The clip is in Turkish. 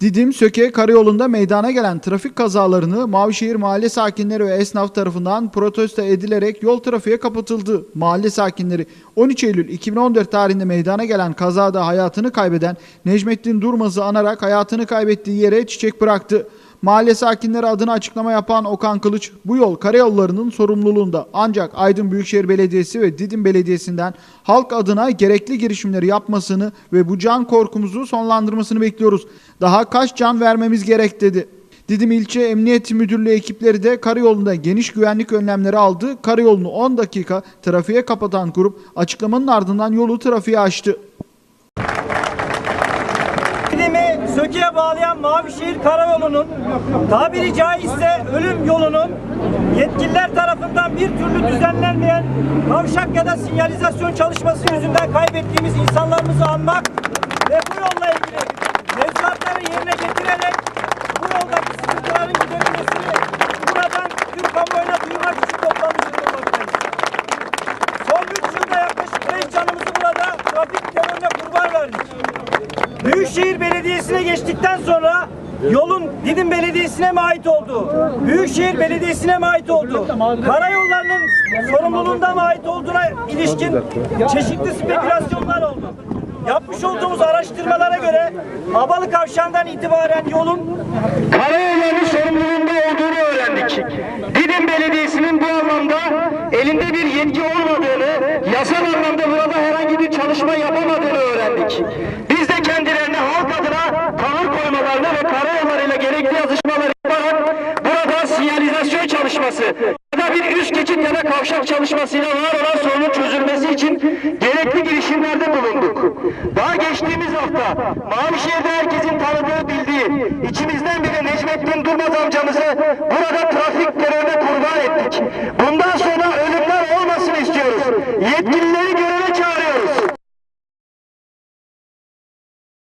Didim Söke Karayolu'nda meydana gelen trafik kazalarını Mavişehir mahalle sakinleri ve esnaf tarafından protesto edilerek yol trafiğe kapatıldı. Mahalle sakinleri 13 Eylül 2014 tarihinde meydana gelen kazada hayatını kaybeden Necmettin Durmaz'ı anarak hayatını kaybettiği yere çiçek bıraktı. Mahalle sakinleri adına açıklama yapan Okan Kılıç, bu yol karayollarının sorumluluğunda. Ancak Aydın Büyükşehir Belediyesi ve Didim Belediyesi'nden halk adına gerekli girişimleri yapmasını ve bu can korkumuzu sonlandırmasını bekliyoruz. Daha kaç can vermemiz gerek dedi. Didim İlçe Emniyet Müdürlüğü ekipleri de karayolunda geniş güvenlik önlemleri aldı. Karayolunu 10 dakika trafiğe kapatan grup açıklamanın ardından yolu trafiğe açtı. Söke'ye bağlayan Mavişehir Karayolu'nun tabiri caizse ölüm yolunun yetkililer tarafından bir türlü düzenlenmeyen kavşak ya da sinyalizasyon çalışması yüzünden kaybettiğimiz insanlarımızı anmak ve bu yolla ilgili mevzuatları yerine getirerek bu yoldaki sıkıntıların giderilmesini buradan Türk kamuoyuna duyurmak için toplanmış bulunmaktayız. Son 3 yılda yaklaşık 5 canımızı burada trafik terörüne kurban verdik. Büyükşehir Belediyesi'ne geçtikten sonra yolun Didim Belediyesi'ne mi ait oldu? Büyükşehir Belediyesi'ne mi ait oldu? Karayollarının sorumluluğunda mı ait olduğuna ilişkin çeşitli spekülasyonlar oldu. Yapmış olduğumuz araştırmalara göre Abalı Kavşağı'ndan itibaren yolun karayollarının sorumluluğunda olduğunu öğrendik. Didim Belediyesi'nin bu anlamda elinde bir yetki olmadığını, yasal anlamda burada herhangi bir çalışma yapamadığını öğrendik. Biz de kendilerine halk adına tavır koymalarını ve karayollarıyla gerekli yazışmaları yaparak burada sinyalizasyon çalışması ya da bir üst geçit ya da kavşak çalışmasıyla var olan sorunun çözülmesi için gerekli girişimlerde bulunduk. Daha geçtiğimiz hafta Mavişehir'de herkesin tanıdığı bildiği içimizden